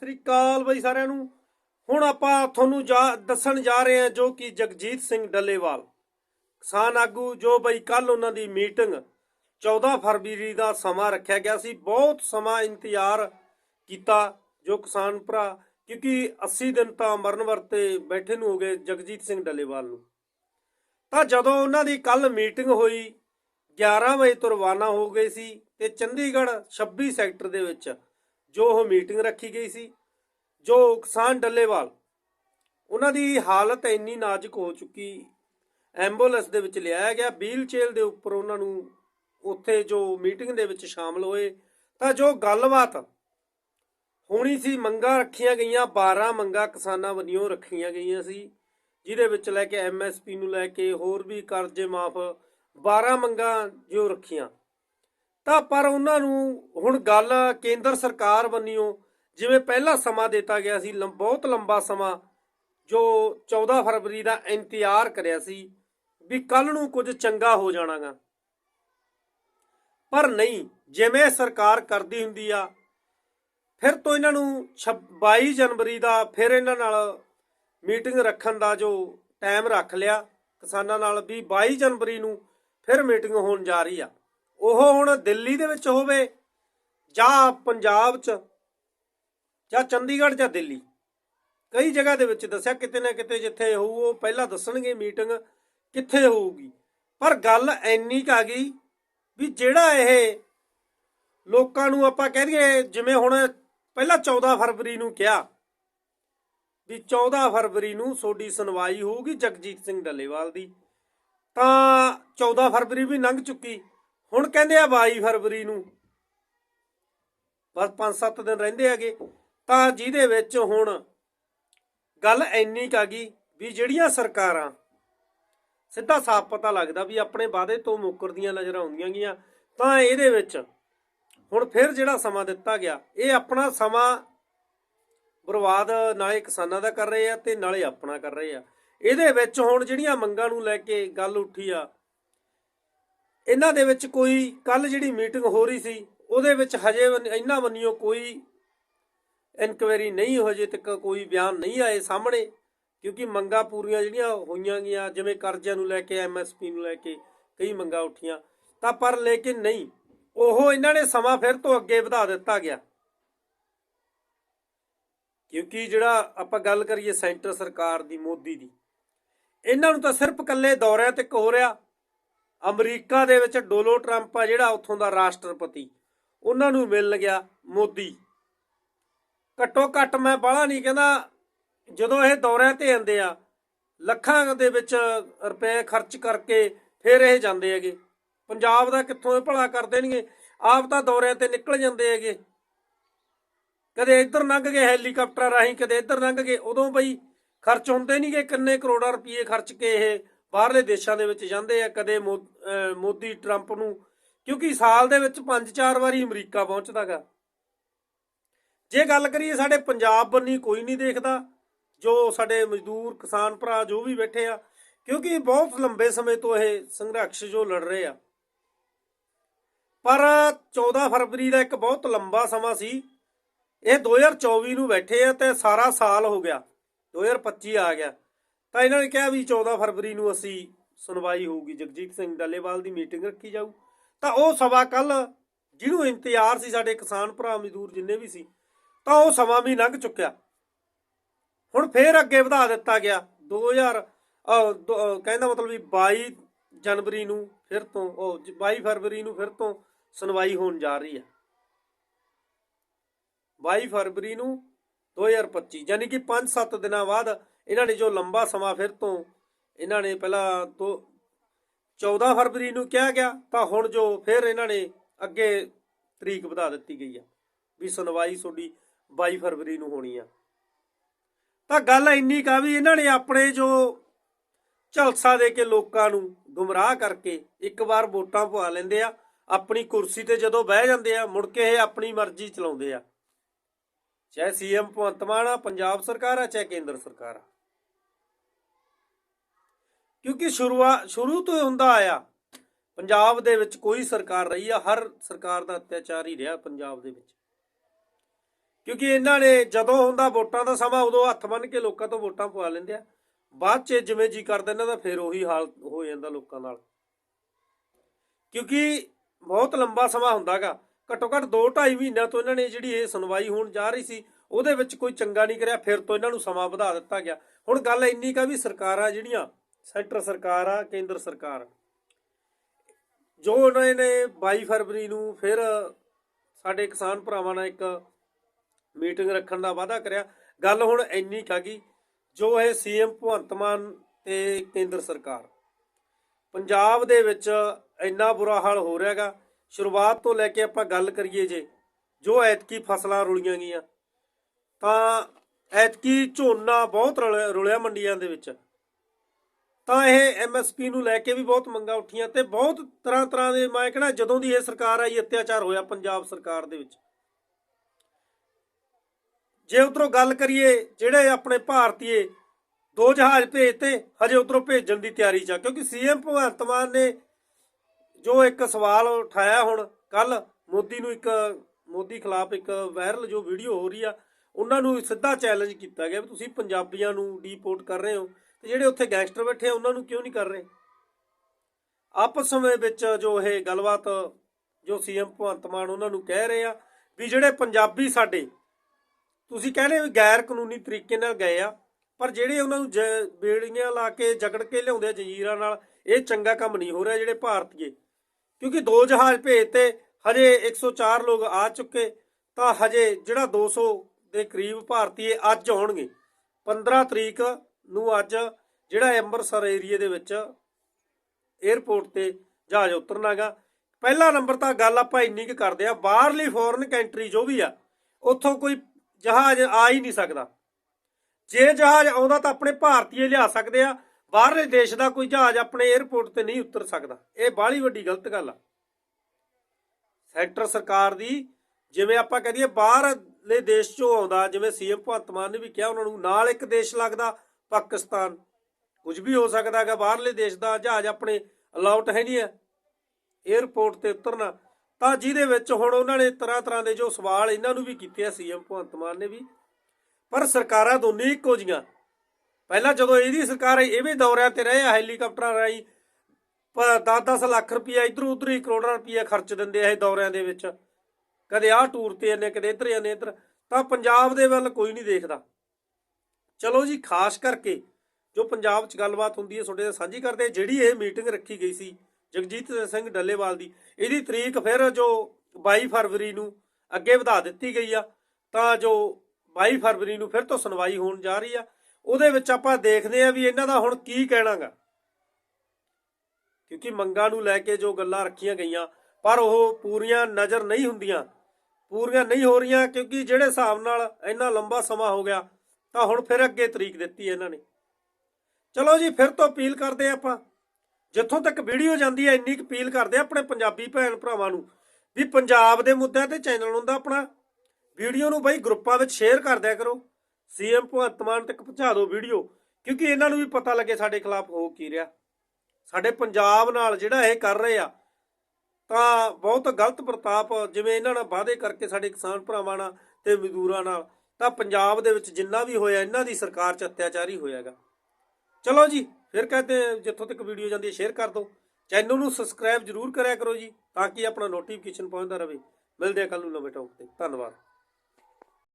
ਸ੍ਰੀ ਅਕਾਲ ਬਾਈ ਸਾਰਿਆਂ ਨੂੰ। ਹੁਣ ਆਪਾਂ ਤੁਹਾਨੂੰ ਜਾ- ਦੱਸਣ ਜਾ ਰਹੇ ਹਾਂ ਜੋ ਕਿ ਜਗਜੀਤ ਸਿੰਘ ਡੱਲੇਵਾਲ, ਕਿਸਾਨ ਆਗੂ, ਜੋ ਬਈ ਕੱਲ ਉਹਨਾਂ ਦੀ ਮੀਟਿੰਗ 14 ਫਰਵਰੀ ਦਾ ਸਮਾਂ ਰੱਖਿਆ ਗਿਆ ਸੀ। ਬਹੁਤ ਸਮਾਂ ਇੰਤਜ਼ਾਰ ਕੀਤਾ ਜੋ ਕਿਸਾਨ ਭਰਾ, ਕਿਉਂਕਿ 80 ਦਿਨ ਤਾਂ ਮਰਨ ਵਰਤੇ ਬੈਠੇ ਨੂੰ ਹੋ ਗਏ ਜਗਜੀਤ ਸਿੰਘ ਡੱਲੇਵਾਲ ਨੂੰ। ਤਾਂ ਜਦੋਂ ਉਹਨਾਂ ਦੀ ਕੱਲ ਮੀਟਿੰਗ ਹੋਈ 11 ਵਜੇ ਤੋਂ ਰਵਾਨਾ ਹੋ ਗਏ ਸੀ ਤੇ ਚੰਡੀਗੜ੍ਹ 26 ਸੈਕਟਰ ਦੇ ਵਿੱਚ ਜੋ ਉਹ ਮੀਟਿੰਗ ਰੱਖੀ ਗਈ ਸੀ, ਜੋ ਕਿਸਾਨ ਡੱਲੇਵਾਲ, ਉਹਨਾਂ ਦੀ ਹਾਲਤ ਇੰਨੀ ਨਾਜ਼ੁਕ ਹੋ ਚੁੱਕੀ, ਐਂਬੂਲੈਂਸ ਦੇ ਵਿੱਚ ਲਿਆਇਆ ਗਿਆ ਵੀਲ ਚੇਅਰ ਦੇ ਉੱਪਰ ਉਹਨਾਂ ਨੂੰ ਉੱਥੇ ਜੋ ਮੀਟਿੰਗ ਦੇ ਵਿੱਚ ਸ਼ਾਮਲ ਹੋਏ, ਤਾਂ ਜੋ ਗੱਲਬਾਤ ਹੋਣੀ ਸੀ, ਮੰਗਾਂ ਰੱਖੀਆਂ ਗਈਆਂ 12 ਮੰਗਾਂ ਕਿਸਾਨਾਂ ਵੱਲੋਂ ਰੱਖੀਆਂ ਗਈਆਂ ਸੀ, ਜਿਹਦੇ ਵਿੱਚ ਲੈ ਕੇ ਐਮਐਸਪੀ ਨੂੰ ਲੈ ਕੇ ਹੋਰ ਵੀ ਕਰਜ਼ੇ ਮਾਫ 12 ਮੰਗਾਂ ਜੋ ਰੱਖੀਆਂ। ਤਾਂ ਪਰ ਉਹਨਾਂ ਨੂੰ ਹੁਣ ਗੱਲ ਕੇਂਦਰ ਸਰਕਾਰ ਵੱਲੋਂ ਜਿਵੇਂ ਪਹਿਲਾ ਸਮਾਂ ਦਿੱਤਾ ਗਿਆ ਸੀ, ਲੰ- ਬਹੁਤ ਲੰਬਾ ਸਮਾਂ, ਜੋ 14 ਫਰਵਰੀ ਦਾ ਇੰਤਜ਼ਾਰ ਕਰਿਆ ਸੀ ਵੀ ਕੱਲ ਨੂੰ ਕੁਝ ਚੰਗਾ ਹੋ ਜਾਣਾਗਾ। ਪਰ ਨਹੀਂ, ਜਿਵੇਂ ਸਰਕਾਰ ਕਰਦੀ ਹੁੰਦੀ ਆ, ਫਿਰ ਤੋਂ ਇਹਨਾਂ ਨੂੰ 22 ਜਨਵਰੀ ਦਾ ਫਿਰ ਇਹਨਾਂ ਨਾਲ ਮੀਟਿੰਗ ਰੱਖਣ ਦਾ ਜੋ ਟਾਈਮ ਰੱਖ ਲਿਆ ਕਿਸਾਨਾਂ ਨਾਲ ਵੀ 22 ਜਨਵਰੀ ਨੂੰ ਫਿਰ ਮੀਟਿੰਗ ਹੋਣ ਜਾ ਰਹੀ ਆ। ਉਹ ਹੁਣ ਦਿੱਲੀ ਦੇ ਵਿੱਚ ਹੋਵੇ ਜਾਂ ਪੰਜਾਬ 'ਚ, ਜਾਂ ਚੰਡੀਗੜ੍ਹ ਜਾਂ ਦਿੱਲੀ। ਕਈ ਜਗ੍ਹਾ ਦੇ ਵਿੱਚ ਦੱਸਿਆ ਕਿਤੇ ਨਾ ਕਿਤੇ ਜਿੱਥੇ ਹੋਊ, ਉਹ ਪਹਿਲਾਂ ਦੱਸਣਗੇ ਮੀਟਿੰਗ ਕਿੱਥੇ ਹੋਊਗੀ। ਪਰ ਗੱਲ ਐਨੀ ਕੁ ਆ ਗਈ ਵੀ ਜਿਹੜਾ ਇਹ ਲੋਕਾਂ ਨੂੰ ਆਪਾਂ ਕਹਿ ਦਈਏ, ਜਿਵੇਂ ਹੁਣ ਪਹਿਲਾਂ 14 ਫਰਵਰੀ ਨੂੰ ਕਿਹਾ ਵੀ 14 ਫਰਵਰੀ ਨੂੰ ਤੁਹਾਡੀ ਸੁਣਵਾਈ ਹੋਊਗੀ ਜਗਜੀਤ ਸਿੰਘ ਡੱਲੇਵਾਲ ਦੀ, ਤਾਂ 14 ਫਰਵਰੀ ਵੀ ਲੰਘ ਚੁੱਕੀ। ਹੁਣ ਕਹਿੰਦੇ ਆ 22 ਫਰਵਰੀ ਨੂੰ। ਬਸ 5-7 ਦਿਨ ਰਹਿੰਦੇ ਹੈਗੇ। ਤਾਂ ਜਿਹਦੇ ਵਿੱਚ ਹੁਣ ਗੱਲ ਇੰਨੀ ਕੁ ਆ ਗਈ ਵੀ ਜਿਹੜੀਆਂ ਸਰਕਾਰਾਂ, ਸਿੱਧਾ ਸਾਫ਼ ਪਤਾ ਲੱਗਦਾ ਵੀ ਆਪਣੇ ਵਾਅਦੇ ਤੋਂ ਮੁੱਕਰਦੀਆਂ ਨਜ਼ਰ ਆਉਂਦੀਆਂ ਗੀਆਂ ਤਾਂ ਇਹਦੇ ਵਿੱਚ ਹੁਣ ਫਿਰ ਜਿਹੜਾ ਸਮਾਂ ਦਿੱਤਾ ਗਿਆ, ਇਹ ਆਪਣਾ ਸਮਾਂ ਬਰਬਾਦ ਨਾਲੇ ਕਿਸਾਨਾਂ ਦਾ ਕਰ ਰਹੇ ਆ ਤੇ ਨਾਲੇ ਆਪਣਾ ਕਰ ਰਹੇ ਆ। ਇਹਦੇ ਵਿੱਚ ਹੁਣ ਜਿਹੜੀਆਂ ਮੰਗਾਂ ਨੂੰ ਲੈ ਕੇ ਗੱਲ ਉੱਠੀ ਆ ਇਹਨਾਂ ਦੇ ਵਿੱਚ ਕੋਈ ਕੱਲ ਜਿਹੜੀ ਮੀਟਿੰਗ ਹੋ ਰਹੀ ਸੀ, ਉਹਦੇ ਵਿੱਚ ਹਜੇ ਇਹਨਾਂ ਬੰਨਿਓ ਕੋਈ ਇਨਕੁਆਇਰੀ ਨਹੀਂ ਹਜੇ ਤੱਕ, ਕੋਈ ਬਿਆਨ ਨਹੀਂ ਆਏ ਸਾਹਮਣੇ, ਕਿਉਂਕਿ ਮੰਗਾਂ ਪੂਰੀਆਂ ਜਿਹੜੀਆਂ ਹੋਈਆਂ ਗਈਆਂ, ਜਿਵੇਂ ਕਰਜ਼ਿਆਂ ਨੂੰ ਲੈ ਕੇ ਐਮਐਸਪੀ ਨੂੰ ਲੈ ਕੇ ਕਈ ਮੰਗਾਂ ਉੱਠੀਆਂ, ਤਾਂ ਪਰ ਲੇਕਿਨ ਨਹੀਂ, ਉਹ ਇਹਨਾਂ ਨੇ ਸਮਾਂ ਫਿਰ ਤੋਂ ਅੱਗੇ ਵਧਾ ਦਿੱਤਾ ਗਿਆ। ਕਿਉਂਕਿ ਜਿਹੜਾ ਆਪਾਂ ਗੱਲ ਕਰੀਏ ਸੈਂਟਰ ਸਰਕਾਰ ਦੀ, ਮੋਦੀ ਦੀ, ਇਹਨਾਂ ਨੂੰ ਤਾਂ ਸਿਰਫ ਇਕੱਲੇ ਦੌਰਿਆਂ ਤੇ ਹੋ ਰਿਹਾ ਅਮਰੀਕਾ ਦੇ ਵਿੱਚ ਡੋਨਲਡ ਟਰੰਪ ਆ ਜਿਹੜਾ ਉੱਥੋਂ ਦਾ ਰਾਸ਼ਟਰਪਤੀ। ਉਹਨਾਂ ਨੂੰ ਮਿਲ ਗਿਆ ਮੋਦੀ। ਘੱਟੋ ਘੱਟ ਮੈਂ ਬਾਹਲਾ ਨਹੀਂ ਕਹਿੰਦਾ, ਜਦੋਂ ਇਹ ਦੌਰਿਆਂ ਤੇ ਆਉਂਦੇ ਆ, ਲੱਖਾਂ ਦੇ ਵਿੱਚ ਰੁਪਏ ਖਰਚ ਕਰਕੇ ਫਿਰ ਇਹ ਜਾਂਦੇ ਹੈਗੇ। ਪੰਜਾਬ ਦਾ ਕਿੱਥੋਂ ਇਹ ਭਲਾ ਕਰ ਦੇਣਗੇ? ਆਪ ਤਾਂ ਦੌਰਿਆਂ ਤੇ ਨਿਕਲ ਜਾਂਦੇ ਹੈਗੇ। ਕਦੇ ਇੱਧਰ ਲੰਘ ਗਏ ਹੈਲੀਕਾਪਟਰ ਰਾਹੀਂ, ਕਦੇ ਇੱਧਰ ਲੰਘ ਗਏ, ਉਦੋਂ ਬਈ ਖਰਚ ਹੁੰਦੇ ਨਹੀਂਗੇ ਕਿੰਨੇ ਕਰੋੜਾਂ ਰੁਪਏ ਖਰਚ ਕੇ ਇਹ ਬਾਹਰਲੇ ਦੇਸ਼ਾਂ ਦੇ ਵਿੱਚ ਜਾਂਦੇ ਆ, ਕਦੇ ਮੋਦੀ, ਟਰੰਪ ਨੂੰ, ਕਿਉਂਕਿ ਸਾਲ ਦੇ ਵਿੱਚ 5-4 ਵਾਰੀ ਅਮਰੀਕਾ ਪਹੁੰਚਦਾਗਾ ਜੇ ਗੱਲ ਕਰੀਏ ਸਾਡੇ ਪੰਜਾਬ ਬੰਨੀ ਕੋਈ ਨਹੀਂ ਦੇਖਦਾ, ਜੋ ਸਾਡੇ ਮਜ਼ਦੂਰ, ਕਿਸਾਨ ਭਰਾ, ਜੋ ਵੀ ਬੈਠੇ ਆ, ਕਿਉਂਕਿ ਬਹੁਤ ਲੰਬੇ ਸਮੇਂ ਤੋਂ ਇਹ ਸੰਘਰਸ਼ ਜੋ ਲੜ ਰਹੇ ਆ। ਪਰ 14 ਫਰਵਰੀ ਦਾ ਇੱਕ ਬਹੁਤ ਲੰਬਾ ਸਮਾਂ ਸੀ। ਇਹ 2024 ਨੂੰ ਬੈਠੇ ਆ ਤੇ ਸਾਰਾ ਸਾਲ ਹੋ ਗਿਆ 2025 ਆ ਗਿਆ। ਤਾਂ ਇਹਨਾਂ ਨੇ ਕਿਹਾ ਵੀ 14 ਫਰਵਰੀ ਨੂੰ ਅਸੀਂ ਸੁਣਵਾਈ ਹੋਊਗੀ। ਜਗਜੀਤ ਸਿੰਘ ਡੱਲੇਵਾਲ ਦੀ ਮੀਟਿੰਗ ਰੱਖੀ ਜਾਊ। ਤਾਂ ਉਹ ਸਭਾ ਕੱਲ ਜਿਹਨੂੰ ਇੰਤਜ਼ਾਰ ਸੀ ਸਾਡੇ ਕਿਸਾਨ ਭਰਾ ਮਜ਼ਦੂਰ ਜਿੰਨੇ ਵੀ ਸੀ ਤਾਂ ਉਹ ਸਮਾਂ ਵੀ ਲੰਘ ਚੁੱਕਿਆ। ਹੁਣ ਫੇਰ ਅੱਗੇ ਵਧਾ ਦਿੱਤਾ ਗਿਆ। 2000 ਅਹ, ਦੋ- ਕਹਿੰਦਾ ਮਤਲਬ ਵੀ 22 ਜਨਵਰੀ ਨੂੰ ਫਿਰ ਤੋਂ ਉਹ 22 ਫਰਵਰੀ ਨੂੰ ਫਿਰ ਤੋਂ ਸੁਣਵਾਈ ਹੋਣ ਜਾ ਰਹੀ ਹੈ। 22 ਫਰਵਰੀ ਨੂੰ 2025 ਯਾਨੀ ਕਿ 5-7 ਦਿਨਾਂ ਬਾਅਦ ਇਹਨਾਂ ਨੇ ਜੋ ਲੰਬਾ ਸਮਾਂ ਫਿਰ ਤੋਂ ਇਹਨਾਂ ਨੇ ਪਹਿਲਾਂ ਤੋਂ 14 ਫਰਵਰੀ ਨੂੰ ਕਿਹਾ ਗਿਆ, ਤਾਂ ਹੁਣ ਜੋ ਫਿਰ ਇਹਨਾਂ ਨੇ ਅੱਗੇ ਤਰੀਕ ਵਧਾ ਦਿੱਤੀ ਗਈ ਆ ਵੀ ਸੁਣਵਾਈ ਤੁਹਾਡੀ 22 ਫਰਵਰੀ ਨੂੰ ਹੋਣੀ ਆ। ਤਾਂ ਗੱਲ ਇੰਨੀ ਕਾ ਵੀ ਇਹਨਾਂ ਨੇ ਆਪਣੇ ਜੋ ਝਲਸਾ ਦੇ ਕੇ ਲੋਕਾਂ ਨੂੰ ਗੁੰਮਰਾਹ ਕਰਕੇ ਇੱਕ ਵਾਰ ਵੋਟਾਂ ਪਵਾ ਲੈਂਦੇ ਆ, ਆਪਣੀ ਕੁਰਸੀ ਤੇ ਜਦੋਂ ਬਹਿ ਜਾਂਦੇ ਆ, ਮੁੜ ਕੇ ਇਹ ਆਪਣੀ ਮਰਜ਼ੀ ਚਲਾਉਂਦੇ ਆ। ਚਾਹੇ ਸੀਐਮ ਭਗਵੰਤ ਮਾਨ ਆ, ਪੰਜਾਬ ਸਰਕਾਰ ਆ ਚਾਹੇ ਕੇਂਦਰ ਸਰਕਾਰ ਆ? ਕਿਉਂਕਿ ਸ਼ੁਰੂਆਤ ਸ਼ੁਰੂ ਤੋਂ ਹੀ ਹੁੰਦਾ ਆਇਆ, ਪੰਜਾਬ ਦੇ ਵਿੱਚ ਕੋਈ ਸਰਕਾਰ ਰਹੀ ਆ, ਹਰ ਸਰਕਾਰ ਦਾ ਅਤਿਆਚਾਰ ਹੀ ਰਿਹਾ ਪੰਜਾਬ ਦੇ ਵਿੱਚ। ਕਿਉਂਕਿ ਇਹਨਾਂ ਨੇ ਜਦੋਂ ਹੁੰਦਾ ਵੋਟਾਂ ਦਾ ਸਮਾਂ, ਉਦੋਂ ਹੱਥ ਬੰਨ ਕੇ ਲੋਕਾਂ ਤੋਂ ਵੋਟਾਂ ਪਵਾ ਲੈਂਦੇ ਆ। ਬਾਅਦ ਚ ਜਿਵੇਂ ਜੀ ਕਰਦੇ ਇਹਨਾਂ ਦਾ ਫਿਰ ਉਹੀ ਹਾਲ ਹੋ ਜਾਂਦਾ ਲੋਕਾਂ ਨਾਲ। ਕਿਉਂਕਿ ਬਹੁਤ ਲੰਬਾ ਸਮਾਂ ਹੁੰਦਾਗਾ। ਘੱਟੋ ਘੱਟ 2.5 ਮਹੀਨਿਆਂ ਤੋਂ ਇਹਨਾਂ ਨੇ ਜਿਹੜੀ ਇਹ ਸੁਣਵਾਈ ਹੋਣ ਜਾ ਰਹੀ ਸੀ, ਉਹਦੇ ਵਿੱਚ ਕੋਈ ਚੰਗਾ ਨਹੀਂ ਕਰਿਆ, ਫਿਰ ਤੋਂ ਇਹਨਾਂ ਨੂੰ ਸਮਾਂ ਵਧਾ ਦਿੱਤਾ ਗਿਆ। ਹੁਣ ਗੱਲ ਇੰਨੀ ਕਾ ਵੀ ਸਰਕਾਰਾਂ ਜਿਹੜੀਆਂ, ਸੈਂਟਰ ਸਰਕਾਰ ਆ, ਕੇਂਦਰ ਸਰਕਾਰ ਜੋ ਉਹਨਾਂ ਨੇ 22 ਫਰਵਰੀ ਨੂੰ ਫਿਰ ਸਾਡੇ ਕਿਸਾਨ ਭਰਾਵਾਂ ਨਾਲ ਇੱਕ ਮੀਟਿੰਗ ਰੱਖਣ ਦਾ ਵਾਅਦਾ ਕਰਿਆ। ਗੱਲ ਹੁਣ ਇੰਨੀ ਕਾ ਗਈ, ਜੋ ਇਹ ਸੀਐਮ ਭਗਵੰਤ ਮਾਨ ਤੇ ਕੇਂਦਰ ਸਰਕਾਰ, ਪੰਜਾਬ ਦੇ ਵਿੱਚ ਇੰਨਾ ਬੁਰਾ ਹਾਲ ਹੋ ਰਿਹਾ ਰਿਹਾਗਾ ਸ਼ੁਰੂਆਤ ਤੋਂ ਲੈ ਕੇ ਆਪਾਂ ਗੱਲ ਕਰੀਏ ਜੇ, ਜੋ ਐਤਕੀ ਫਸਲਾਂ ਰੁਲੀਆਂ ਗਈਆਂ, ਤਾਂ ਐਤਕੀ ਝੋਨਾ ਬਹੁਤ ਰੁਲਿਆ ਮੰਡੀਆਂ ਦੇ ਵਿੱਚ। ਤਾਂ ਇਹ ਐਮਐਸਪੀ ਨੂੰ ਲੈ ਕੇ ਵੀ ਬਹੁਤ ਮੰਗਾਂ ਉੱਠੀਆਂ ਤੇ ਬਹੁਤ ਤਰ੍ਹਾਂ ਤਰ੍ਹਾਂ ਦੇ, ਮੈਂ ਕਹਿੰਦਾ ਜਦੋਂ ਦੀ ਇਹ ਸਰਕਾਰ ਆਈ, ਅਤਿਆਚਾਰ ਹੋਇਆ ਪੰਜਾਬ ਸਰਕਾਰ ਦੇ ਵਿੱਚ। ਜੇ ਉਧਰੋਂ ਗੱਲ ਕਰੀਏ, ਜਿਹੜੇ ਆਪਣੇ ਭਾਰਤੀਏ ਦੋ ਜਹਾਜ਼ ਭੇਜਤੇ, ਹਜੇ ਉਧਰੋਂ ਭੇਜਣ ਦੀ ਤਿਆਰੀ ਚ ਆ, ਕਿਉਂਕਿ ਸੀਐਮ ਭਗਵੰਤ ਮਾਨ ਨੇ ਜੋ ਇੱਕ ਸਵਾਲ ਉਠਾਇਆ ਹੁਣ ਕੱਲ ਮੋਦੀ ਨੂੰ ਇੱਕ, ਮੋਦੀ ਖਿਲਾਫ ਇੱਕ ਵਾਇਰਲ ਜੋ ਵੀਡੀਓ ਹੋ ਰਹੀ ਆ, ਉਹਨਾਂ ਨੂੰ ਸਿੱਧਾ ਚੈਲੰਜ ਕੀਤਾ ਗਿਆ ਵੀ ਤੁਸੀਂ ਪੰਜਾਬੀਆਂ ਨੂੰ ਡੀਪੋਰਟ ਕਰ ਰਹੇ ਹੋ ਤੇ ਜਿਹੜੇ ਉੱਥੇ ਗੈਂਗਸਟਰ ਬੈਠੇ ਆ, ਉਹਨਾਂ ਨੂੰ ਕਿਉਂ ਨਹੀਂ ਕਰ ਰਹੇ? ਆਪਸ ਵਿੱਚ ਜੋ ਇਹ ਗੱਲਬਾਤ ਜੋ ਸੀਐਮ ਭਗਵੰਤ ਮਾਨ ਉਹਨਾਂ ਨੂੰ ਕਹਿ ਰਹੇ ਆ ਵੀ ਜਿਹੜੇ ਪੰਜਾਬੀ ਸਾਡੇ, ਤੁਸੀਂ ਕਹਿੰਦੇ ਹੋ ਗੈਰ ਕਾਨੂੰਨੀ ਤਰੀਕੇ ਨਾਲ ਗਏ ਆ, ਪਰ ਜਿਹੜੇ ਉਹਨਾਂ ਨੂੰ ਜ- ਬੇੜੀਆਂ ਲਾ ਕੇ ਜਕੜ ਕੇ ਲਿਆਉਂਦੇ ਆ ਜੰਜੀਰਾਂ ਨਾਲ, ਇਹ ਚੰਗਾ ਕੰਮ ਨਹੀਂ ਹੋ ਰਿਹਾ ਜਿਹੜੇ ਭਾਰਤੀਏ। ਕਿਉਂਕਿ ਦੋ ਜਹਾਜ਼ ਭੇਜਤੇ ਹਜੇ 104 ਲੋਕ ਆ ਚੁੱਕੇ, ਤਾਂ ਹਜੇ ਜਿਹੜਾ 200 ਦੇ ਕਰੀਬ ਭਾਰਤੀਏ ਅੱਜ ਆਉਣਗੇ। 15 ਤਰੀਕ ਨੂੰ ਅੱਜ ਜਿਹੜਾ ਅੰਮ੍ਰਿਤਸਰ ਏਰੀਏ ਦੇ ਵਿੱਚ 에ਅਰਪੋਰਟ ਤੇ ਜਹਾਜ਼ ਉਤਰਨਾਗਾ। ਪਹਿਲਾ ਨੰਬਰ ਤਾਂ ਗੱਲ ਆਪਾਂ ਇੰਨੀ ਕੁ ਕਰਦੇ ਆ ਬਾਹਰਲੀ ਫੋਰਨ ਕੰਟਰੀ ਜੋ ਵੀ ਆ, ਉੱਥੋਂ ਕੋਈ ਜਹਾਜ਼ ਆ ਹੀ ਨਹੀਂ ਸਕਦਾ। ਜੇ ਜਹਾਜ਼ ਆਉਂਦਾ ਤਾਂ ਆਪਣੇ ਭਾਰਤੀਏ ਲਿਆ ਸਕਦੇ ਆ ਬਾਹਰਲੇ ਦੇਸ਼ ਦਾ ਕੋਈ ਜਹਾਜ਼ ਆਪਣੇ 에ਅਰਪੋਰਟ ਤੇ ਨਹੀਂ ਉਤਰ ਸਕਦਾ। ਇਹ ਬਾਹਲੀ ਵੱਡੀ ਗਲਤ ਗੱਲ ਆ। ਸੈਂਟਰ ਸਰਕਾਰ ਦੀ, ਜਿਵੇਂ ਆਪਾਂ ਕਹਦੀਏ ਬਾਹਰਲੇ ਦੇਸ਼ ਚੋਂ ਆਉਂਦਾ, ਜਿਵੇਂ ਸੀਐਮ ਭਗਵੰਤ ਮਾਨ ਨੇ ਵੀ ਕਿਹਾ, ਉਹਨਾਂ ਨੂੰ ਨਾਲ ਇੱਕ ਦੇਸ਼ ਲੱਗਦਾ, ਪਾਕਿਸਤਾਨ। ਕੁਝ ਵੀ ਹੋ ਸਕਦਾ ਹੈਗਾ ਬਾਹਰਲੇ ਦੇਸ਼ ਦਾ, ਜਹਾਜ਼ ਆਪਣੇ ਅਲਾਉਟ ਹੈ ਨਹੀਂ ਹੈ 에ਅਰਪੋਰਟ ਤੇ ਉਤਰਨਾ। ਤਾਂ ਜਿਹਦੇ ਵਿੱਚ ਹੁਣ ਉਹਨਾਂ ਨੇ ਤਰ੍ਹਾਂ ਤਰ੍ਹਾਂ ਦੇ ਜੋ ਸਵਾਲ ਇਹਨਾਂ ਨੂੰ ਵੀ ਕੀਤੇ ਆ, ਸੀਐਮ ਭਗਵੰਤ ਮਾਨ ਨੇ ਵੀ। ਪਰ ਸਰਕਾਰਾਂ ਦੋਨੇ ਇੱਕੋ ਜੀਆਂ ਪਹਿਲਾਂ ਜਦੋਂ ਇਹਦੀ ਸਰਕਾਰ ਆਈ, ਇਹ ਵੀ ਦੌਰਿਆਂ ਤੇ ਰਹੇ ਆ ਹੈਲੀਕਾਪਟਰਾਂ ਰਾਹੀਂ। 10-10 ਲੱਖ ਰੁਪਇਆ ਇਧਰੋਂ ਉਧਰ ਹੀ ਕਰੋੜਾਂ ਰੁਪਇਆ ਖਰਚ ਦਿੰਦੇ ਆ ਇਹ ਦੌਰਿਆਂ ਦੇ ਵਿੱਚ। ਕਦੇ ਆਹ ਟੂਰ ਤੇ ਇਹਨੇ ਕਦੇ ਇੱਧਰ ਜਾਂਦੇ ਇੱਧਰ। ਤਾਂ ਪੰਜਾਬ ਦੇ ਵੱਲ ਕੋਈ ਨਹੀਂ ਦੇਖਦਾ। ਚਲੋ ਜੀ, ਖਾਸ ਕਰਕੇ ਜੋ ਪੰਜਾਬ 'ਚ ਗੱਲਬਾਤ ਹੁੰਦੀ ਹੈ, ਤੁਹਾਡੇ ਨਾਲ ਸਾਂਝੀ ਕਰਦੇ ਜਿਹੜੀ ਇਹ ਮੀਟਿੰਗ ਰੱਖੀ ਗਈ ਸੀ, ਜਗਜੀਤ ਸਿੰਘ ਡੱਲੇਵਾਲ ਦੀ, ਇਹਦੀ ਤਰੀਕ ਫਿਰ ਜੋ 22 ਫਰਵਰੀ ਨੂੰ ਅੱਗੇ ਵਧਾ ਦਿੱਤੀ ਗਈ ਆ। ਤਾਂ ਜੋ 22 ਫਰਵਰੀ ਨੂੰ ਫਿਰ ਤੋਂ ਸੁਣਵਾਈ ਹੋਣ ਜਾ ਰਹੀ ਆ। ਉਹਦੇ ਵਿੱਚ ਆਪਾਂ ਦੇਖਦੇ ਆ ਵੀ ਇਹਨਾਂ ਦਾ ਹੁਣ ਕੀ ਕਹਿਣਾਗਾ। ਕਿਉਂਕਿ ਮੰਗਾਂ ਨੂੰ ਲੈ ਕੇ ਜੋ ਗੱਲਾਂ ਰੱਖੀਆਂ ਗਈਆਂ, ਪਰ ਉਹ ਪੂਰੀਆਂ ਨਜ਼ਰ ਨਹੀਂ ਹੁੰਦੀਆਂ। ਪੂਰੀਆਂ ਨਹੀਂ ਹੋ ਰਹੀਆਂ ਕਿਉਂਕਿ ਜਿਹੜੇ ਹਿਸਾਬ ਨਾਲ ਇੰਨਾ ਲੰਬਾ ਸਮਾਂ ਹੋ ਗਿਆ, ਤਾਂ ਹੁਣ ਫਿਰ ਅੱਗੇ ਤਰੀਕ ਦਿੱਤੀ ਇਹਨਾਂ ਨੇ। ਚਲੋ ਜੀ, ਫਿਰ ਤੋਂ ਅਪੀਲ ਕਰਦੇ ਆਪਾਂ। ਜਿੱਥੋਂ ਤੱਕ ਵੀਡੀਓ ਜਾਂਦੀ ਹੈ, ਇੰਨੀ ਕੁ ਅਪੀਲ ਕਰਦੇ ਆਪਣੇ ਪੰਜਾਬੀ ਭੈਣ ਭਰਾਵਾਂ ਨੂੰ ਵੀ ਪੰਜਾਬ ਦੇ ਮੁੱਦਿਆਂ ਤੇ ਚੈਨਲ ਹੁੰਦਾ ਆਪਣਾ। ਵੀਡੀਓ ਨੂੰ ਬਾਈ ਗਰੁੱਪਾਂ ਵਿੱਚ ਸ਼ੇਅਰ ਕਰਦਿਆ ਕਰੋ। ਸੀਐਮ ਭਗਵੰਤ ਮਾਨ ਤੱਕ ਪਹੁੰਚਾ ਦਿਓ ਵੀਡੀਓ, ਕਿਉਂਕਿ ਇਹਨਾਂ ਨੂੰ ਵੀ ਪਤਾ ਲੱਗੇ ਸਾਡੇ ਖਿਲਾਫ ਹੋ ਕੀ ਰਿਹਾ। ਸਾਡੇ ਪੰਜਾਬ ਨਾਲ ਜਿਹੜਾ ਇਹ ਕਰ ਰਹੇ ਆ, ਤਾਂ ਬਹੁਤ ਗਲਤ ਪ੍ਰਤਾਪ, ਜਿਵੇਂ ਇਹਨਾਂ ਨਾਲ ਵਾਅਦੇ ਕਰਕੇ ਸਾਡੇ ਕਿਸਾਨ ਭਰਾਵਾਂ ਨਾਲ ਤੇ ਮਜ਼ਦੂਰਾਂ ਨਾਲ, ਤਾਂ ਪੰਜਾਬ ਦੇ ਵਿੱਚ ਜਿੰਨਾ ਵੀ ਹੋਇਆ, ਇਹਨਾਂ ਦੀ ਸਰਕਾਰ 'ਚ ਅਤਿਆਚਾਰ ਹੀ ਹੋਇਆਗਾ ਚਲੋ ਜੀ, ਫਿਰ ਕਹਤੇ ਜਿੱਥੋਂ ਤੱਕ ਵੀਡੀਓ ਜਾਂਦੀ ਹੈ, ਸ਼ੇਅਰ ਕਰ ਦਿਓ। ਚੈਨਲ ਨੂੰ ਸਬਸਕ੍ਰਾਈਬ ਜਰੂਰ ਕਰਿਆ ਕਰੋ ਜੀ, ਤਾਂ ਕਿ ਆਪਣਾ ਨੋਟੀਫਿਕੇਸ਼ਨ ਪਹੁੰਚਦਾ ਰਹੇ। ਮਿਲਦੇ ਆ ਕੱਲ ਨੂੰ ਨਵੇਂ ਟੌਪ ਤੇ। ਧੰਨਵਾਦ।